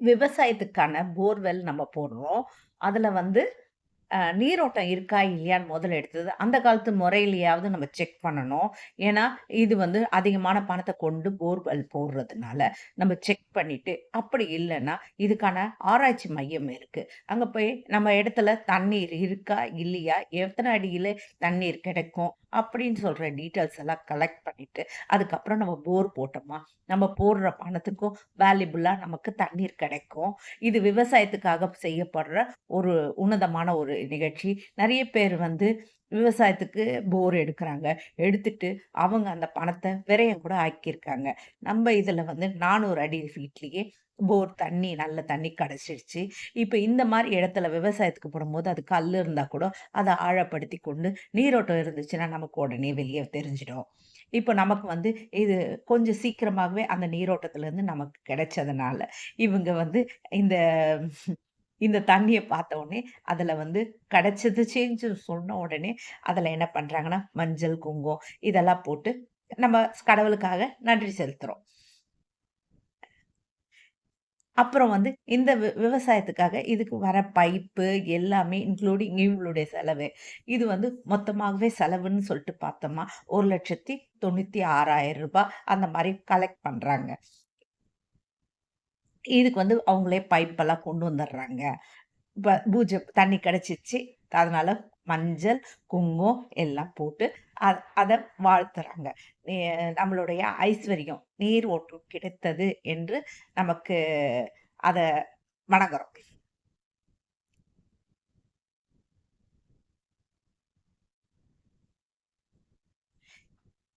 விவசாயத்துக்கான borewell நம்ம போடுறோம். அதில் வந்து நீரோட்டம் இருக்கா? இல்லையான்னு முதல்ல எடுத்தது. அந்த காலத்து முறையிலேயாவது நம்ம செக் பண்ணணும். ஏன்னா, இது வந்து அதிகமான பணத்தை கொண்டு போர்வெல் போடுறதுனால, நம்ம செக் பண்ணிட்டு, அப்படி இல்லைன்னா இதுக்கான ஆராய்ச்சி மையம் இருக்குது அங்கே போய் நம்ம இடத்துல தண்ணீர் இருக்கா? இல்லையா? எத்தனை அடியில் தண்ணீர் கிடைக்கும்? அப்படின்னு சொல்கிற டீட்டெயில்ஸ் எல்லாம் கலெக்ட் பண்ணிவிட்டு அதுக்கப்புறம் நம்ம போர் போட்டோமா, நம்ம போடுற பணத்துக்கும் வேல்யூபிளா நமக்கு தண்ணீர் கிடைக்கும். இது விவசாயத்துக்காக செய்யப்படுற ஒரு உன்னதமான ஒரு நிகழ்ச்சி. நிறைய பேர் வந்து விவசாயத்துக்கு போர் எடுக்கிறாங்க எடுத்துட்டு அவங்க அந்த பணத்தை விரையம் கூட ஆக்கியிருக்காங்க. நம்ம இதில் வந்து 400 அடி ஃபீட்லயே போர் தண்ணி நல்ல தண்ணி கிடச்சிருச்சு இப்போ இந்த மாதிரி இடத்துல விவசாயத்துக்கு போடும்போது, அது கல் இருந்தால் கூட அதை ஆழப்படுத்தி கொண்டு நீரோட்டம் இருந்துச்சுன்னா, நமக்கு உடனே வெளியே தெரிஞ்சிடும். இப்போ நமக்கு வந்து இது கொஞ்சம் சீக்கிரமாகவே அந்த நீரோட்டத்துலேருந்து நமக்கு கிடைச்சதுனால, இவங்க வந்து இந்த இந்த தண்ணியை பார்த்த உடனே, அதில் வந்து கிடைச்சது சேஞ்சு சொன்ன உடனே, அதில் என்ன பண்ணுறாங்கன்னா மஞ்சள், குங்குமம் இதெல்லாம் போட்டு நம்ம கடவுளுக்காக நன்றி செலுத்துகிறோம் அப்புறம் வந்து இந்த வி விவசாயத்துக்காக இதுக்கு வர பைப்பு எல்லாமே இன்க்ளூடிங் இவங்களுடைய செலவு. இது வந்து மொத்தமாகவே செலவுன்னு சொல்லிட்டு பார்த்தோமா, ரூ. 1,96,000 அந்த மாதிரி கலெக்ட் பண்ணுறாங்க இதுக்கு வந்து அவங்களே பைப்பெல்லாம் கொண்டு வந்துடுறாங்க. இப்ப பூஜை தண்ணி கிடச்சிச்சு அதனால் மஞ்சள், குங்குமம் எல்லாம் போட்டு அதை அத வாழ்த்துறாங்க. நம்மளுடைய ஐஸ்வர்யம், நீர் ஓட்டம் கிடைத்தது என்று நமக்கு அத வணங்குறோம்.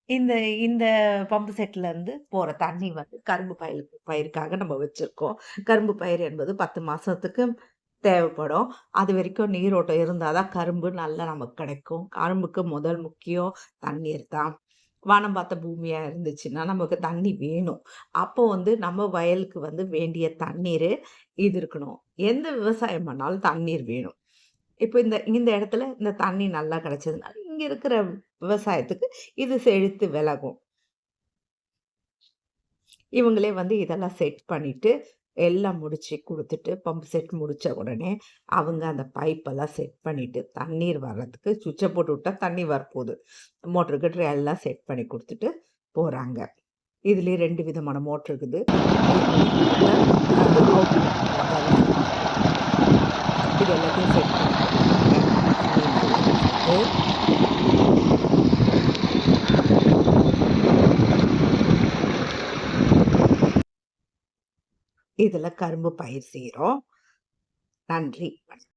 இந்த இந்த பம்பு செட்லருந்து போற தண்ணி வந்து கரும்பு பயிர் பயிருக்காக நம்ம வச்சிருக்கோம். கரும்பு பயிர் என்பது 10 மாசத்துக்கு தேவைப்படும். அது வரைக்கும் நீரோட்டம் இருந்தால் தான் கரும்பு நல்லா நமக்கு கிடைக்கும். கரும்புக்கு முதல் முக்கியம் தண்ணீர் தான். வானம் பார்த்த பூமியாக இருந்துச்சுன்னா, நமக்கு தண்ணி வேணும். அப்போ வந்து நம்ம வயலுக்கு வந்து வேண்டிய தண்ணீர் இது இருக்கணும். எந்த விவசாயம் பண்ணாலும் தண்ணீர் வேணும். இப்போ இந்த இந்த இடத்துல இந்த தண்ணி நல்லா கிடைச்சதுனால, இங்கே இருக்கிற விவசாயத்துக்கு இது செழித்து விலகும். இவங்களே வந்து இதெல்லாம் செட் பண்ணிட்டு, எல்லாம் முடித்து கொடுத்துட்டு பம்ப் செட் முடித்த உடனே, அவங்க அந்த பைப்பெல்லாம் செட் பண்ணிவிட்டு தண்ணீர் வர்றதுக்கு சுவிட்சை போட்டு விட்டா தண்ணி வரப்போகுது மோட்டர் கிட்டர் எல்லாம் செட் பண்ணி கொடுத்துட்டு போகிறாங்க இதுலேயே ரெண்டு விதமான மோட்டர் இருக்குது. இது எல்லாத்தையும் செட் பண்ணி இதில் கரும்பு பயிர் செய்கிறோம் நன்றி. வணக்கம்.